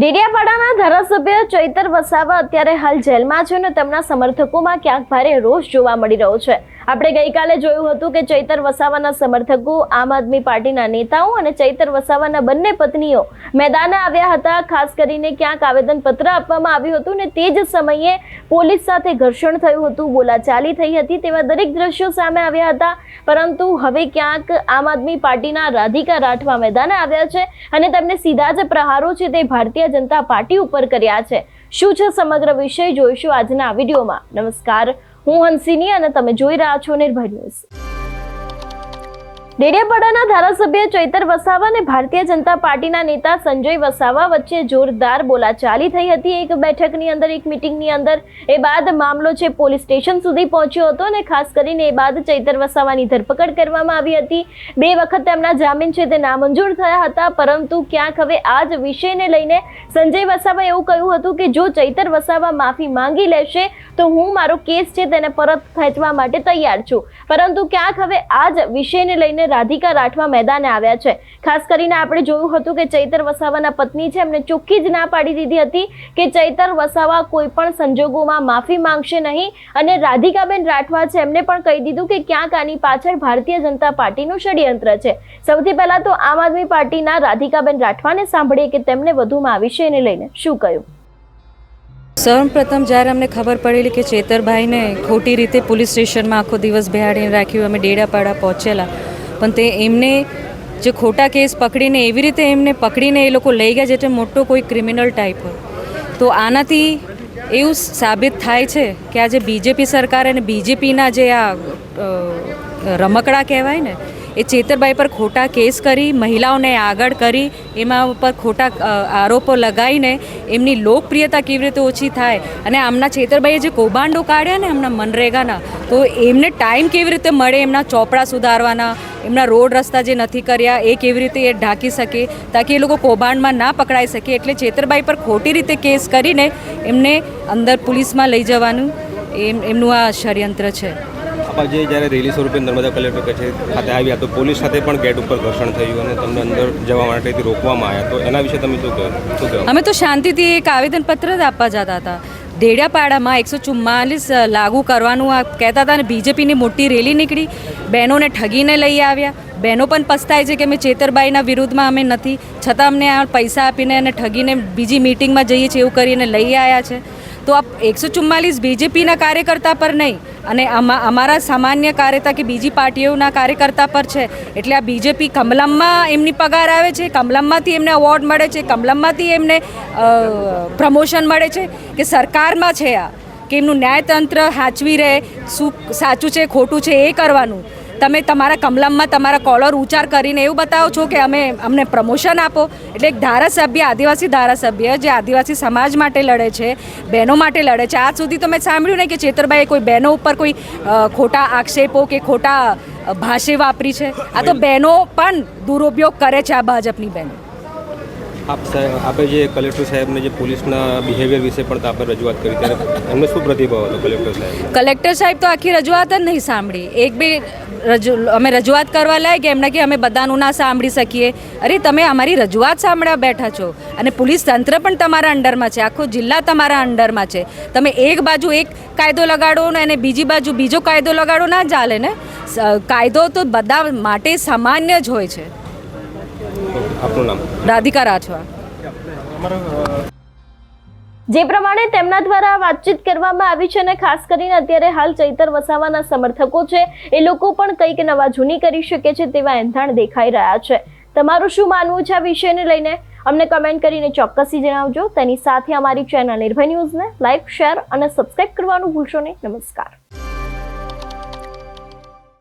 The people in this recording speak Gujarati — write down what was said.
ડેડિયાપાડાના ધારાસભ્ય ચૈતર વસાવા અત્યારે હાલ જેલમાં છે અને તેમના સમર્થકોમાં ક્યાંક ભારે રોષ જોવા મળી રહ્યો છે. આપણે ગઈકાલે જોયું હતું કે ચૈતર વસાવાના સમર્થકો આમ આદમી પાર્ટીના નેતાઓ અને ચૈતર વસાવાના બંને પત્નીઓ મેદાને આવ્યા હતા. ખાસ કરીને ક્યાંક આવેદનપત્ર આપવામાં આવ્યું હતું ને તે જ સમયે પોલીસ સાથે ઘર્ષણ થયું હતું. બોલાચાલી થઈ હતી તેવા દરેક દ્રશ્યો સામે આવ્યા હતા. પરંતુ હવે ક્યાંક આમ આદમી પાર્ટીના રાધિકા રાઠવા મેદાને આવ્યા છે અને તેમને સીધા જ પ્રહારો છે તે ભારતીય જનતા પાર્ટી ઉપર કર્યા છે. શું છે સમગ્ર વિષય જોઈશું આજના વિડીયોમાં. નમસ્કાર, હું હંસિની અને તમે જોઈ રહ્યા છો નિર્ભય ન્યૂઝ. ડેડિયાપાડાના ધારાસભ્ય ચૈતર વસાવા અને ભારતીય જનતા પાર્ટીના નેતા સંજય વસાવા વચ્ચે જોરદાર બોલાચાલી થઈ હતી. એક બેઠકની અંદર, એક મિટિંગની અંદર. એ બાદ મામલો છે પોલીસ સ્ટેશન સુધી પહોંચ્યો હતો અને ખાસ કરીને એ બાદ ચૈતર વસાવાની ધરપકડ કરવામાં આવી હતી. બે વખત તેમના જામીન છે તે નામંજૂર થયા હતા, પરંતુ ક્યાંક હવે આ જ વિષયને લઈને સંજય વસાવા એવું કહ્યું હતું કે જો ચૈતર વસાવા માફી માંગી લેશે, તો હું મારો કેસ છે તેને પરત ખેંચવા માટે તૈયાર છું. પરંતુ ક્યાંક હવે આ જ વિષયને લઈને રાધિકા રાઠવા મેદાને આવ્યા છે. ખાસ કરીને આપણે જોયું હતું કે ચૈતર વસાવાના પત્ની છે એમને ચોખ્ખી જ ના પાડી દીધી હતી કે ચૈતર વસાવા કોઈ પણ સંજોગોમાં માફી માંગશે નહીં અને રાધિકાબેન રાઠવા છે, એમને પણ કહી દીધું કે ક્યાંક આની પાછળ ભારતીય જનતા પાર્ટીનું ષડયંત્ર છે. સૌથી પહેલા તો આમ આદમી પાર્ટીના રાધિકાબેન રાઠવાને સાંભળીએ કે તેમને વધુમાં આ વિષયને લઈને. શું કહ્યું? સૌપ્રથમ જ્યારે અમને ખબર પડેલી કે ચેતરભાઈને ખોટી રીતે પોલીસ સ્ટેશનમાં આખો દિવસ બેહાડીને રાખ્યું, અમે ડેડાપાડા પહોંચેલા પણ તે એમને જે ખોટા કેસ પકડીને, એવી રીતે એમને પકડીને એ લોકો લઈ ગયા જેટલે મોટો કોઈ ક્રિમિનલ ટાઈપ હોય. તો આનાથી એવું સાબિત થાય છે કે આજે બીજેપી સરકાર અને બીજેપીના જે આ રમકડા કહેવાય ને એ ચેતરભાઈ પર ખોટા કેસ કરી, મહિલાઓને આગળ કરી, એમાં ઉપર ખોટા આરોપો લગાવીને એમની લોકપ્રિયતા કેવી રીતે ઓછી થાય અને આમના ચેતરભાઈએ જે કૌભાંડો કાઢ્યા ને એમના મનરેગાના, તો એમને ટાઈમ કેવી રીતે મળે, એમના ચોપડા સુધારવાના, એમના રોડ રસ્તા જે નથી કર્યા, એ કેવી રીતે એ ઢાંકી શકે, તાકી એ લોકો કૌભાંડમાં ના પકડાઈ શકે, એટલે ચેતરભાઈ પર ખોટી રીતે કેસ કરીને એમને અંદર પોલીસમાં લઈ જવાનું, એમ, એમનું આ ષડયંત્ર છે. આપા જે જ્યારે રેલી સ્વરૂપે નર્મદા કલેક્ટર કચેરી ખાતે આવ્યા તો પોલીસ સાથે પણ ગેટ ઉપર ઘર્ષણ થયું અને તમને અંદર જવા માટેથી રોકવામાં આવ્યા. તો એના વિશે તમે શું કહ્યું અમે તો શાંતિથી એક આવેદનપત્ર જ આપવા જતા હતા. ડેડિયાપાડામાં એકસો ચુમ્માલીસ લાગુ કરવાનું આ કહેતા હતા અને બીજેપીની મોટી રેલી નીકળી. બહેનોને ઠગીને લઈ આવ્યા. બહેનો પણ પસ્તાય છે કે અમે ચેતરબાઈના વિરુદ્ધમાં અમે નથી. છતાં અમને આ પૈસા આપીને અને ઠગીને બીજી મિટિંગમાં જઈએ છીએ એવું કરીને લઈ આવ્યા છે. તો આ એકસો ચુમ્માલીસ બીજેપીના કાર્યકર્તા પર નહીં અને અમા અમારા સામાન્ય કાર્યતા કે બીજી પાર્ટીઓના કાર્યકર્તા પર છે. એટલે આ બીજેપી કમલમમાં એમની પગાર આવે છે, કમલમમાંથી એમને અવોર્ડ મળે છે, કમલમમાંથી એમને પ્રમોશન મળે છે કે સરકારમાં છે આ, કે એમનું ન્યાયતંત્ર સાચવી રહે શું સાચું છે, ખોટું છે એ કરવાનું. તમે તમારા કમલમમાં તમારા કોલર ઉચ્ચાર કરીને એવું બતાવો છો કે અમે અમને પ્રમોશન આપો. એટલે એક ધારાસભ્ય આદિવાસી ધારાસભ્ય જે આદિવાસી સમાજ માટે લડે છે બહેનો માટે લડે છે. આજ સુધી તો મેં સાંભળ્યું નહીં કે ચેતરભાઈએ કોઈ બહેનો ઉપર કોઈ ખોટા આક્ષેપો કે ખોટા ભાષે વાપરી છે? આ તો બહેનો પણ દુરુપયોગ કરે છે આ ભાજપની બહેનો. આપ સાહેબ આપે જે કલેક્ટર સાહેબને જે પોલીસના બિહેવિયર વિશે પણ આપણે રજૂઆત કરી ત્યારે એમને શું પ્રતિભાવ હતો કલેક્ટર સાહેબ કલેક્ટર સાહેબ તો આખી રજૂઆત જ નહીં સાંભળી. એક બે રજૂ અમે રજૂઆત કરવા લાગે એમને કે અમે બધાનું ના સાંભળી શકીએ. અરે તમે અમારી રજૂઆત સાંભળવા બેઠા છો અને પોલીસ તંત્ર પણ તમારા અંડરમાં છે. આખો જિલ્લા તમારા અંડરમાં છે. તમે એક બાજુ એક કાયદો લગાડો ને અને બીજી બાજુ બીજો કાયદો લગાડો ના ચાલે ને? કાયદો તો બધા માટે સામાન્ય જ હોય છે. રાધિકા રાઠવા. જે પ્રમાણે તેમના દ્વારા વાતચીત કરવામાં આવી છે અને ખાસ કરીને અત્યારે હાલ ચૈતર વસાવાના સમર્થકો છે, એ લોકો પણ કંઈક નવા જૂની કરી શકે છે તેવા એંધાણ દેખાઈ રહ્યા છે. તમારું શું માનવું છે આ વિષયને લઈને? અમને કમેન્ટ કરીને ચોક્કસથી જણાવજો. તેની સાથે અમારી ચેનલ નિર્ભય ન્યૂઝને લાઇક શેર અને સબસ્ક્રાઇબ કરવાનું ભૂલશો નહીં. નમસ્કાર.